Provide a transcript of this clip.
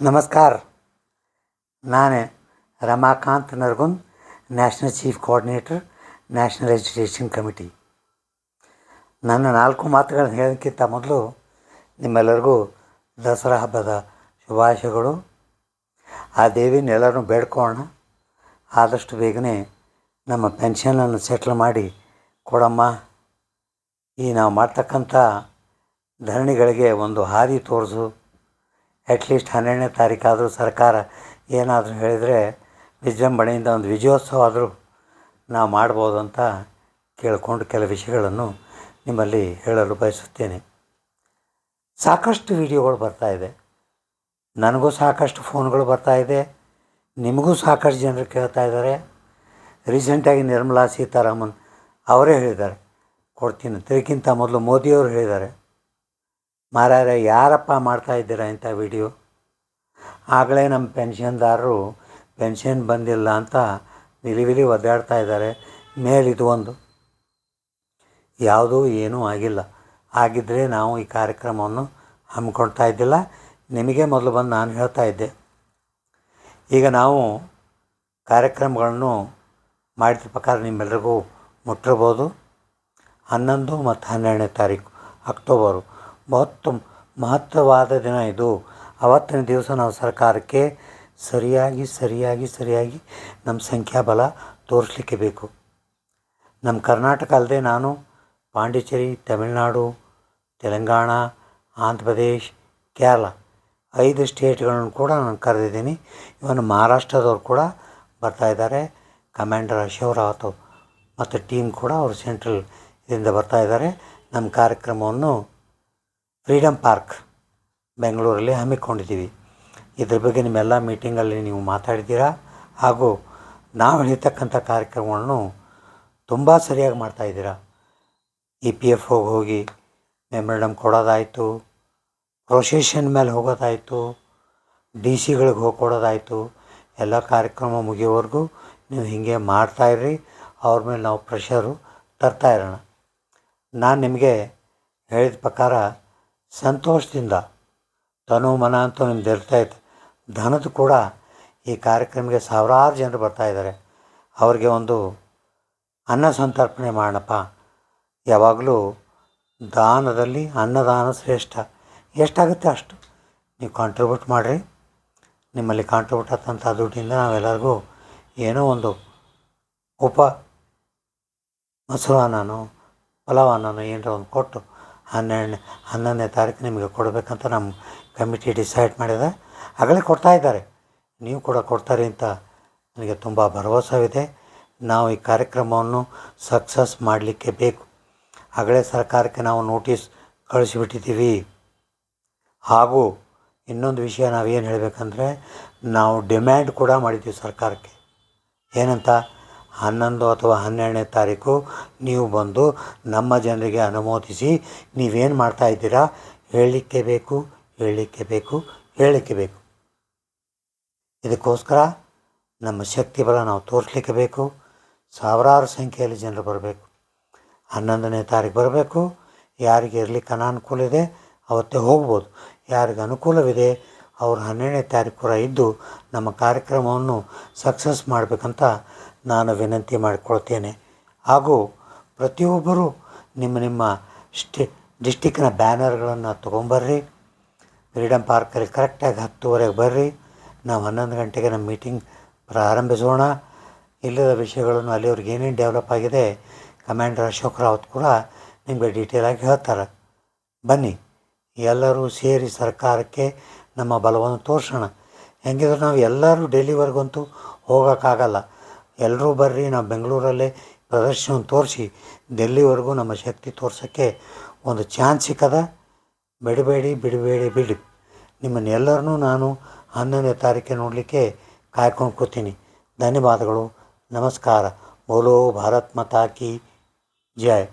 नमस्कार ನಾನು Ramakant Nargund national chief coordinator national education committee ನನ್ನ ನಾಲ್ಕು ಮಾತುಗಳನ್ನು ಹೇಳೋಕ್ಕಿಂತ ಮೊದಲು ನಿಮ್ಮೆಲ್ಲರಿಗೂ ದಸರಾ ಹಬ್ಬದ ಶುಭಾಶಯಗಳು ಆ ದೇವಿನ ಎಲ್ಲರೂ ಬೇಡ್ಕೊಳ್ಳೋಣ ಆದಷ್ಟು ಬೇಗನೆ ನಮ್ಮ ಪೆನ್ಷನನ್ನು ಸೆಟ್ಲ್ ಮಾಡಿ ಕೊಡಮ್ಮ ಈ ನಾವು ಮಾಡ್ತಕ್ಕಂಥ ಧರಣಿಗಳಿಗೆ ಒಂದು ಹಾದಿ ತೋರಿಸು ಅಟ್ಲೀಸ್ಟ್ ಹನ್ನೆರಡನೇ ತಾರೀಕಾದರೂ ಸರ್ಕಾರ ಏನಾದರೂ ಹೇಳಿದರೆ ವಿಜೃಂಭಣೆಯಿಂದ ಒಂದು ವಿಜಯೋತ್ಸವ ಆದರೂ ನಾವು ಮಾಡ್ಬೋದು ಅಂತ ಕೇಳಿಕೊಂಡು ಕೆಲವು ವಿಷಯಗಳನ್ನು ನಿಮ್ಮಲ್ಲಿ ಹೇಳಲು ಬಯಸುತ್ತೇನೆ. ಸಾಕಷ್ಟು ವಿಡಿಯೋಗಳು ಬರ್ತಾ ಇದೆ. ನನಗೂ ಸಾಕಷ್ಟು ಫೋನ್ಗಳು ಬರ್ತಾ ಇದೆ. ನಿಮಗೂ ಸಾಕಷ್ಟು ಜನರು ಕೇಳ್ತಾ ಇದ್ದಾರೆ. ರೀಸೆಂಟಾಗಿ ನಿರ್ಮಲಾ ಸೀತಾರಾಮನ್ ಅವರೇ ಹೇಳಿದ್ದಾರೆ. ಕೊಡ್ತೀನಿ. ಅಂತಕ್ಕಿಂತ ಮೊದಲು ಮೋದಿಯವರು ಹೇಳಿದ್ದಾರೆ. ಮಾರಾಯ ಯಾರಪ್ಪ ಮಾಡ್ತಾ ಇದ್ದೀರಾ ಇಂಥ ವಿಡಿಯೋ? ಆಗಲೇ ನಮ್ಮ ಪೆನ್ಷನ್ದಾರರು ಪೆನ್ಷನ್ ಬಂದಿಲ್ಲ ಅಂತ ನಿಲಿವಿಲಿ ಒದ್ದಾಡ್ತಾ ಇದ್ದಾರೆ. ಮೇಲಿದು ಒಂದು. ಯಾವುದೂ ಏನೂ ಆಗಿಲ್ಲ. ಆಗಿದ್ದರೆ ನಾವು ಈ ಕಾರ್ಯಕ್ರಮವನ್ನು ಹಮ್ಮಿಕೊಳ್ತಾ ಇದ್ದಿಲ್ಲ. ನಿಮಗೆ ಮೊದಲು ಬಂದು ನಾನು ಹೇಳ್ತಾ ಇದ್ದೆ. ಈಗ ನಾವು ಕಾರ್ಯಕ್ರಮಗಳನ್ನು ಮಾಡಿದ ಪ್ರಕಾರ ನಿಮ್ಮೆಲ್ಲರಿಗೂ ಮುಟ್ಟಿರ್ಬೋದು. ಹನ್ನೊಂದು ಮತ್ತು ಹನ್ನೆರಡನೇ ತಾರೀಕು, ಅಕ್ಟೋಬರು. ಮಹತ್ವ ಮಹತ್ವವಾದ ದಿನ ಇದು. ಅವತ್ತಿನ ದಿವಸ ನಾವು ಸರ್ಕಾರಕ್ಕೆ ಸರಿಯಾಗಿ ಸರಿಯಾಗಿ ಸರಿಯಾಗಿ ನಮ್ಮ ಸಂಖ್ಯಾಬಲ ತೋರಿಸಲಿಕ್ಕೆ ಬೇಕು. ನಮ್ಮ ಕರ್ನಾಟಕ ಅಲ್ಲದೆ ನಾನು ಪಾಂಡಿಚೇರಿ, ತಮಿಳುನಾಡು, ತೆಲಂಗಾಣ ಆಂಧ್ರ ಪ್ರದೇಶ್ ಕೇರಳ ಐದು ಸ್ಟೇಟ್ಗಳನ್ನು ಕೂಡ ನಾನು ಕರೆದಿದ್ದೀನಿ. ಇವನು ಮಹಾರಾಷ್ಟ್ರದವರು ಕೂಡ ಬರ್ತಾಯಿದ್ದಾರೆ ಕಮಾಂಡರ್ ಅಶೋಕ್ ರಾವತ್ ಮತ್ತು ಟೀಮ್ ಕೂಡ ಅವರು ಸೆಂಟ್ರಲ್ ಇದರಿಂದ ಬರ್ತಾ ಇದ್ದಾರೆ. ನಮ್ಮ ಕಾರ್ಯಕ್ರಮವನ್ನು ಫ್ರೀಡಮ್ ಪಾರ್ಕ್ ಬೆಂಗಳೂರಲ್ಲಿ ಹಮ್ಮಿಕೊಂಡಿದ್ದೀವಿ. ಇದ್ರ ಬಗ್ಗೆ ನಿಮ್ಮೆಲ್ಲ ಮೀಟಿಂಗಲ್ಲಿ ನೀವು ಮಾತಾಡಿದ್ದೀರಾ? ಹಾಗೂ ನಾವು ಹೇಳಿರ್ತಕ್ಕಂಥ ಕಾರ್ಯಕ್ರಮಗಳನ್ನು ತುಂಬ ಸರಿಯಾಗಿ ಮಾಡ್ತಾಯಿದ್ದೀರಾ ಇ ಪಿ ಎಫ್ ಹೋಗಿ ಹೋಗಿ ಮೆಮೊರಂಡಮ್ ಕೊಡೋದಾಯಿತು, ಪ್ರೊಸೆಷನ್ ಮೇಲೆ ಹೋಗೋದಾಯಿತು, ಡಿ ಸಿಗಳಿಗೆ ಹೋಗಿ ಕೊಡೋದಾಯಿತು ಎಲ್ಲ ಕಾರ್ಯಕ್ರಮ ಮುಗಿಯೋವರೆಗೂ ನೀವು ಹೀಗೆ ಮಾಡ್ತಾಯಿರ್ರಿ ಅವ್ರ ಮೇಲೆ ನಾವು ಪ್ರೆಷರು ತರ್ತಾ ಇರೋಣ. ನಾನು ನಿಮಗೆ ಹೇಳಿದ ಪ್ರಕಾರ ಸಂತೋಷದಿಂದ ತನು ಮನ ಅಂತೂ ನಿಮ್ದು ಇರ್ತೈತೆ ಧನದ ಕೂಡ ಈ ಕಾರ್ಯಕ್ರಮಕ್ಕೆ ಸಾವಿರಾರು ಜನರು ಬರ್ತಾಯಿದ್ದಾರೆ ಅವ್ರಿಗೆ ಒಂದು ಅನ್ನ ಸಂತರ್ಪಣೆ ಮಾಡೋಣಪ್ಪ. ಯಾವಾಗಲೂ ದಾನದಲ್ಲಿ ಅನ್ನದಾನ ಶ್ರೇಷ್ಠ. ಎಷ್ಟಾಗುತ್ತೆ ಅಷ್ಟು? ನೀವು ಕಾಂಟ್ರಿಬ್ಯೂಟ್ ಮಾಡಿರಿ. ನಿಮ್ಮಲ್ಲಿ ಕಾಂಟ್ರಿಬ್ಯೂಟ್ ಆದಂಥ ದುಡ್ಡಿಂದ ನಾವೆಲ್ಲರಿಗೂ ಏನೋ ಒಂದು ಉಪ ಮೊಸರು ಅನ್ನನೋ ಪಲಾವ್ ಅನ್ನನೋ ಏನರ ಒಂದು ಕೊಟ್ಟು ಹನ್ನೆರಡನೇ ಹನ್ನೊಂದನೇ ತಾರೀಕು ನಿಮಗೆ ಕೊಡಬೇಕಂತ ನಮ್ಮ ಕಮಿಟಿ ಡಿಸೈಡ್ ಮಾಡಿದೆ. ಆಗಲೇ ಕೊಡ್ತಾ ಇದ್ದಾರೆ. ನೀವು ಕೂಡ ಕೊಡ್ತಾರೆ ಅಂತ ನನಗೆ ತುಂಬ ಭರವಸೆವಿದೆ. ನಾವು ಈ ಕಾರ್ಯಕ್ರಮವನ್ನು ಸಕ್ಸಸ್ ಮಾಡಲಿಕ್ಕೆ ಬೇಕು. ಆಗಲೇ ಸರ್ಕಾರಕ್ಕೆ ನಾವು ನೋಟಿಸ್ ಕಳಿಸಿಬಿಟ್ಟಿದ್ದೀವಿ. ಹಾಗೂ ಇನ್ನೊಂದು ವಿಷಯ ನಾವೇನು ಹೇಳಬೇಕಂದ್ರೆ ನಾವು ಡಿಮ್ಯಾಂಡ್ ಕೂಡ ಮಾಡಿದ್ದೀವಿ ಸರ್ಕಾರಕ್ಕೆ. ಏನಂತ? ಹನ್ನೊಂದು ಅಥವಾ ಹನ್ನೆರಡನೇ ತಾರೀಕು ನೀವು ಬಂದು ನಮ್ಮ ಜನರಿಗೆ ಅನುಮೋದಿಸಿ ನೀವೇನು ಮಾಡ್ತಾ ಇದ್ದೀರಾ? ಹೇಳಲಿಕ್ಕೆ ಬೇಕು ಹೇಳಲಿಕ್ಕೆ ಬೇಕು ಹೇಳಲಿಕ್ಕೆ ಬೇಕು. ಇದಕ್ಕೋಸ್ಕರ ನಮ್ಮ ಶಕ್ತಿ ಬಲ ನಾವು ತೋರಿಸ್ಲಿಕ್ಕೆ ಬೇಕು. ಸಾವಿರಾರು ಸಂಖ್ಯೆಯಲ್ಲಿ ಜನರು ಬರಬೇಕು. ಹನ್ನೊಂದನೇ ತಾರೀಕು ಬರಬೇಕು. ಯಾರಿಗೆ ಇರಲಿಕ್ಕೆ ಅನಾನುಕೂಲ ಇದೆ, ಅವತ್ತೇ ಹೋಗ್ಬೋದು. ಯಾರಿಗೆ ಅನುಕೂಲವಿದೆ, ಅವರು ಹನ್ನೆರಡನೇ ತಾರೀಕು ಕೂಡ ಇದ್ದು ನಮ್ಮ ಕಾರ್ಯಕ್ರಮವನ್ನು ಸಕ್ಸಸ್ ಮಾಡಬೇಕಂತ ನಾನು ವಿನಂತಿ ಮಾಡಿಕೊಳ್ತೇನೆ. ಹಾಗೂ ಪ್ರತಿಯೊಬ್ಬರು ನಿಮ್ಮ ನಿಮ್ಮ ಸ್ಟೇ, ಡಿಸ್ಟಿಕ್ಕಿನ ಬ್ಯಾನರ್ಗಳನ್ನು ತೊಗೊಂಬರ್ರಿ. ಫ್ರೀಡಮ್ ಪಾರ್ಕಲ್ಲಿ ಕರೆಕ್ಟಾಗಿ ಹತ್ತುವರೆಗೆ ಬರ್ರಿ. ನಾವು ಹನ್ನೊಂದು ಗಂಟೆಗೆ ನಮ್ಮ ಮೀಟಿಂಗ್ ಪ್ರಾರಂಭಿಸೋಣ. ಇಲ್ಲದ ವಿಷಯಗಳನ್ನು ಅಲ್ಲಿವ್ರಿಗೆ ಏನೇನು ಡೆವಲಪ್ ಆಗಿದೆ, ಕಮಾಂಡರ್ ಅಶೋಕ್ ರಾವತ್ ಕೂಡ ನಿಮಗೆ ಡೀಟೇಲಾಗಿ ಹೇಳ್ತಾರೆ. ಬನ್ನಿ, ಎಲ್ಲರೂ ಸೇರಿ ಸರ್ಕಾರಕ್ಕೆ ನಮ್ಮ ಬಲವನ್ನು ತೋರಿಸೋಣ. ಹೆಂಗಿದ್ರೆ ನಾವು ಎಲ್ಲರೂ ಡೆಲ್ಲಿವರೆಗಂತೂ ಹೋಗೋಕ್ಕಾಗಲ್ಲ. ಎಲ್ಲರೂ ಬರ್ರಿ, ನಾವು ಬೆಂಗಳೂರಲ್ಲೇ ಪ್ರದರ್ಶನ ತೋರಿಸಿ ಡೆಲ್ಲಿವರೆಗೂ ನಮ್ಮ ಶಕ್ತಿ ತೋರ್ಸೋಕ್ಕೆ ಒಂದು ಚಾನ್ಸ್ ಸಿಕ್ಕದ? ಬಿಡಬೇಡಿ ಬಿಡಬೇಡಿ, ಬಿಡಿ. ನಿಮ್ಮನ್ನೆಲ್ಲರನ್ನೂ ನಾನು ಹನ್ನೊಂದನೇ ತಾರೀಕೆ ನೋಡಲಿಕ್ಕೆ ಕಾಯ್ಕೊಂಡು ಕೂತೀನಿ. ಧನ್ಯವಾದಗಳು. ನಮಸ್ಕಾರ. ಬೋಲೋ ಭಾರತ್ ಮಾತಾ ಕಿ ಜೈ.